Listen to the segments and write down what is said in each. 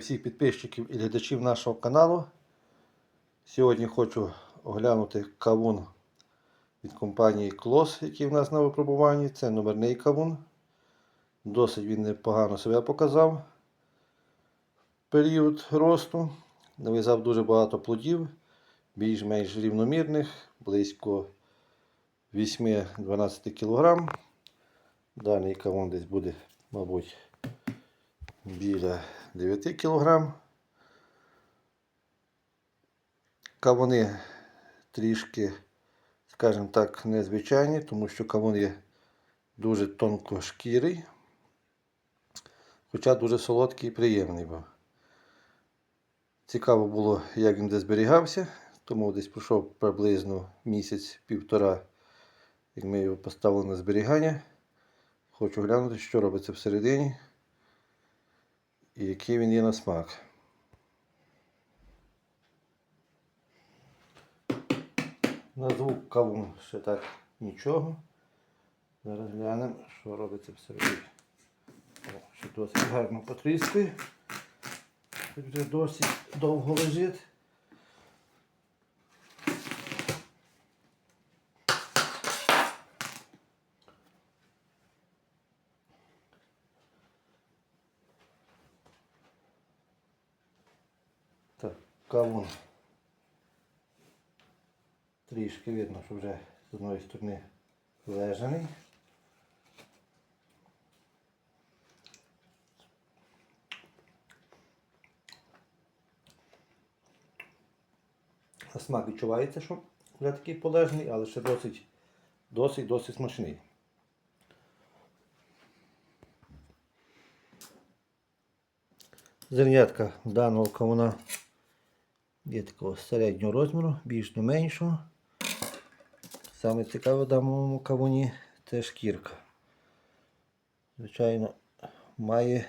всіх підписчиків і глядачів нашого каналу. Сьогодні хочу оглянути кавун від компанії Клос, який в нас на випробуванні. Це номерний кавун. Досить він непогано себе показав період росту. Нав'язав дуже багато плодів, більш-менш рівномірних, близько 8-12 кг. Даний кавун десь буде, мабуть, біля 9 кг. Кавуни трішки, скажімо так, незвичайні, тому що кавун є дуже тонкошкірий, хоча дуже солодкий і приємний був. Цікаво було, як він де зберігався, тому десь пройшов приблизно місяць-півтора, як ми його поставили на зберігання. Хочу глянути, що робиться всередині і який він є на смак. На звук кавун ще так нічого. Зараз глянемо, що робиться всередині. Ще досить гарно потріскує. Тут досить довго лежить. Так, кавун. Трішки видно, що вже з одної сторони лежаний. На смак відчувається, що вже такий полежний, але ще досить досить досить смачний. Зернятка даного кавуна є такого середнього розміру, більш не меншого. Саме цікаве в даному кавуні це шкірка. Звичайно, має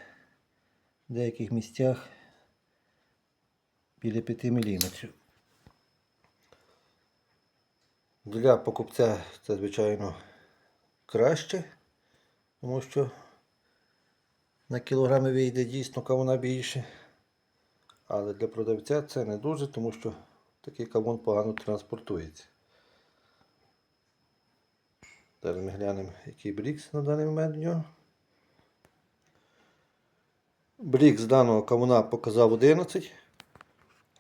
в деяких місцях біля 5 мм. Для покупця це, звичайно, краще, тому що на кілограми вийде дійсно кавуна більше. Але для продавця це не дуже, тому що такий кавун погано транспортується. Зараз ми глянемо, який брікс на даний момент в нього. Брікс даного кавуна показав 11,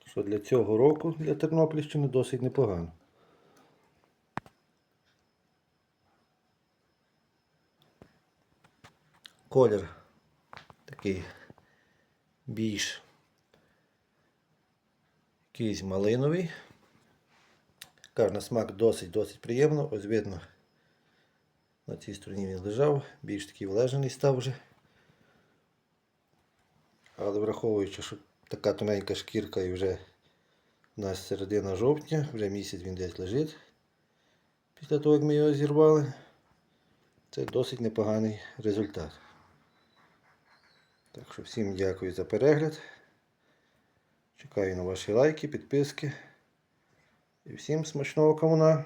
що для цього року для Тернопільщини досить непогано. Колір такий більш якийсь малиновий. Кажу, на смак досить-досить приємно. Ось видно, на цій стороні він лежав, більш такий влежений став вже. Але враховуючи, що така тоненька шкірка і вже у нас середина жовтня, вже місяць він десь лежить. Після того, як ми його зірвали, це досить непоганий результат. Так що всім дякую за перегляд. Чекаю на ваші лайки, підписки. І всім смачного кавуна.